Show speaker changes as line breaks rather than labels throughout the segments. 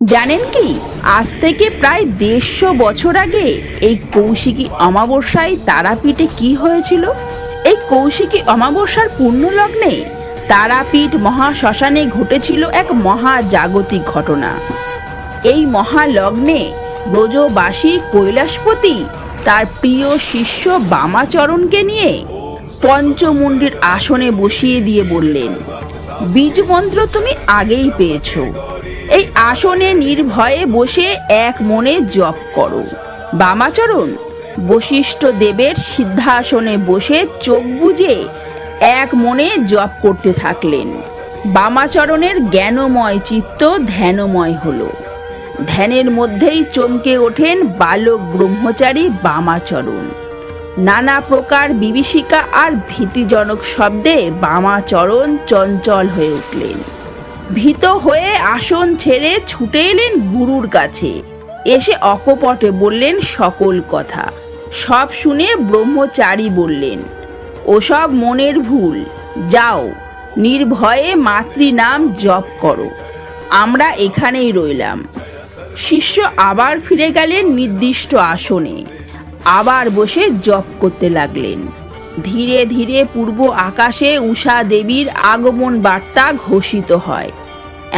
জানেন কি? আজ থেকে প্রায় দেড়শো বছর আগে এই কৌশিকী অমাবস্যায় তারাপীঠে কি হয়েছিল? এই কৌশিকী অমাবস্যার পূর্ণ লগ্নে তারাপীঠ মহাশ্মশানে ঘটেছিল এক মহাজাগতিক ঘটনা। এই মহালগ্নে ব্রজবাসী কৈলাসপতি তার প্রিয় শিষ্য বামাচরণকে নিয়ে পঞ্চমুণ্ডির আসনে বসিয়ে দিয়ে বললেন, বীজ মন্ত্র তুমি আগেই পেয়েছ। আসনে নির্ভয়ে বসে এক মনে জপ করো। বামাচরণ, বশিষ্ঠ দেবের সিদ্ধাসনে বসে চোখ বুজে এক মনে জপ করতে থাকলেন। বামাচরণের জ্ঞানময় চিত্ত ধ্যানময় হল। ধ্যানের মধ্যেই চমকে ওঠেন বালক ব্রহ্মচারী বামাচরণ। নানা প্রকার বিভীষিকা আর ভীতিজনক শব্দে বামাচরণ চঞ্চল হয়ে উঠলেন। ভীত হয়ে আসন ছেড়ে ছুটে এলেন গুরুর কাছে। এসে অকপটে বললেন সকল কথা। সব শুনে ব্রহ্মচারী বললেন, ওসব মনের ভুল। যাও, নির্ভয়ে মাতৃনাম জপ করো। আমরা এখানেই রইলাম। শিষ্য আবার ফিরে গেলেন নির্দিষ্ট আসনে। আবার বসে জপ করতে লাগলেন। ধীরে ধীরে পূর্ব আকাশে উষা দেবীর আগমন বার্তা ঘোষিত হয়।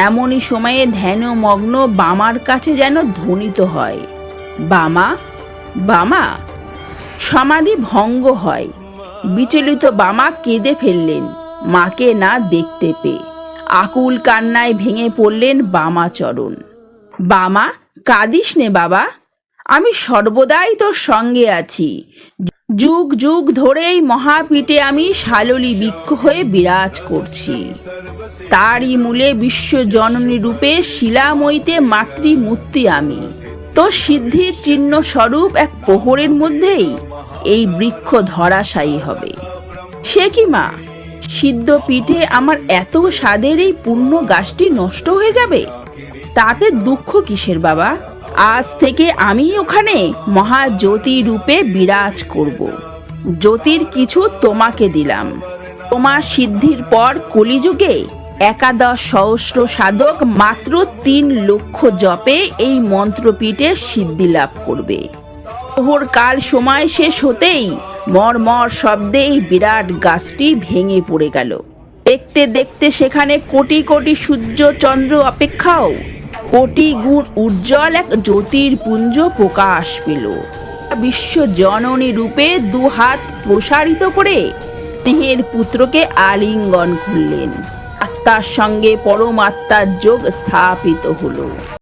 এমনই সময়ে ধ্যানমগ্ন বামার কাছে যেন ধ্বনিত হয়। বামা বামা, সমাধি ভঙ্গ হয়। বিচলিত বামা কেঁদে ফেললেন, মাকে না দেখতে পেয়ে। আকুল কান্নায় ভেঙে পড়লেন বামাচরণ বামা, কাঁদিস নে বাবা, আমি সর্বদাই তোর সঙ্গে আছি। যুগ যুগ ধরেই মহাপীঠে আমি সাললি বৃক্ষ হয়ে বিরাজ করছি। তারই মূলে বিশ্ব জননী রূপে শিলাময়ীতে মাতৃমূর্তি আমি। তো সিদ্ধির চিহ্ন স্বরূপ এক প্রহরের মধ্যেই এই বৃক্ষ ধরাশায়ী হবে। সে কি মা? সিদ্ধ পিঠে আমার এত স্বাদের এই পূর্ণ গাছটি নষ্ট হয়ে যাবে? তাতে দুঃখ কিসের বাবা? আজ থেকে আমি ওখানে মহাজ্যোতি রূপে বিরাজ করব। জ্যোতির কিছু তোমাকে দিলাম। তোমার সিদ্ধির পর কলিযুগে একাদশ সহস্র সাধক মাত্র তিন লক্ষ জপে এই মন্ত্রপীঠে সিদ্ধি লাভ করবে। প্রহর কাল সময় শেষ হতেই মরমর শব্দে এই বিরাট গাছটি ভেঙে পড়ে গেল। দেখতে দেখতে সেখানে কোটি কোটি সূর্য চন্দ্র অপেক্ষাও কোটি গুণ উজ্জ্বল এক জ্যোতির্পুঞ্জ প্রকাশ পেল। বিশ্ব জননী রূপে দু হাত প্রসারিত করে স্নেহের পুত্রকে আলিঙ্গন করলেন। আত্মার সঙ্গে পরমাত্মার যোগ স্থাপিত হলো।